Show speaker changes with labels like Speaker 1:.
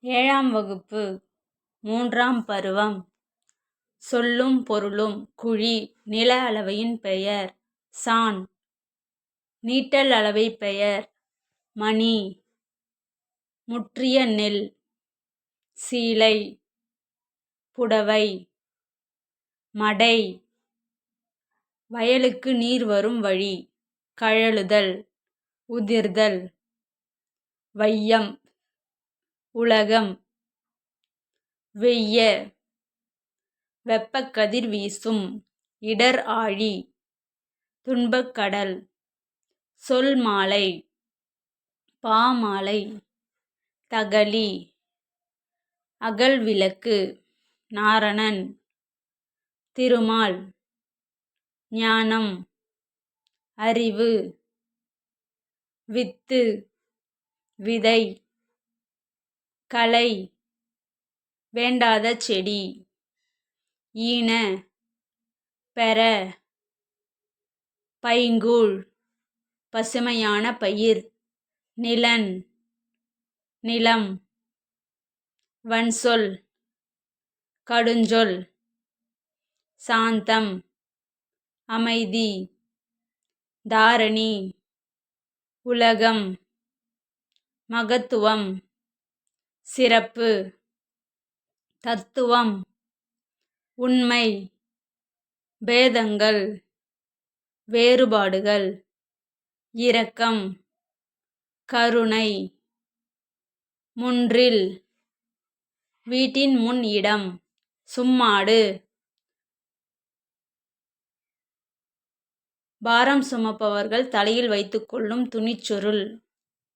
Speaker 1: ஏழாம் வகுப்பு மூன்றாம் பருவம். சொல்லும் பொருளும் குழி நில அளவையின் பெயர் சான். நீட்டல் அளவை பெயர் மணி. முற்றிய நெல் சீலை புடவை. மடை. வயலுக்கு நீர் வரும் வழி கழலுதல் உதிர்தல். வையம் உலகம். வெய்ய. வெப்பக்கதிர் வீசும். இடர் ஆழி. துன்பக்கடல் சொல் மாலை. பாமாலை தகலி அகல் விளக்கு. நாரணன். திருமால். ஞானம். அறிவு. வித்து. விதை. கலை வேண்டாத செடி. ஈன பெற பைங்கூழ் பசுமையான பயிர். நிலன் நிலம் வன்சொல் கடுஞ்சொல் சாந்தம் அமைதி. தாரணி உலகம் மகத்துவம் சிறப்பு தத்துவம் உண்மை பேதங்கள் வேறுபாடுகள் இரக்கம் கருணை முன்றில் வீட்டின் முன் இடம் சும்மாடு பாரம் சுமப்பவர்கள் தலையில் வைத்துக்கொள்ளும் துணிச்சொருள்.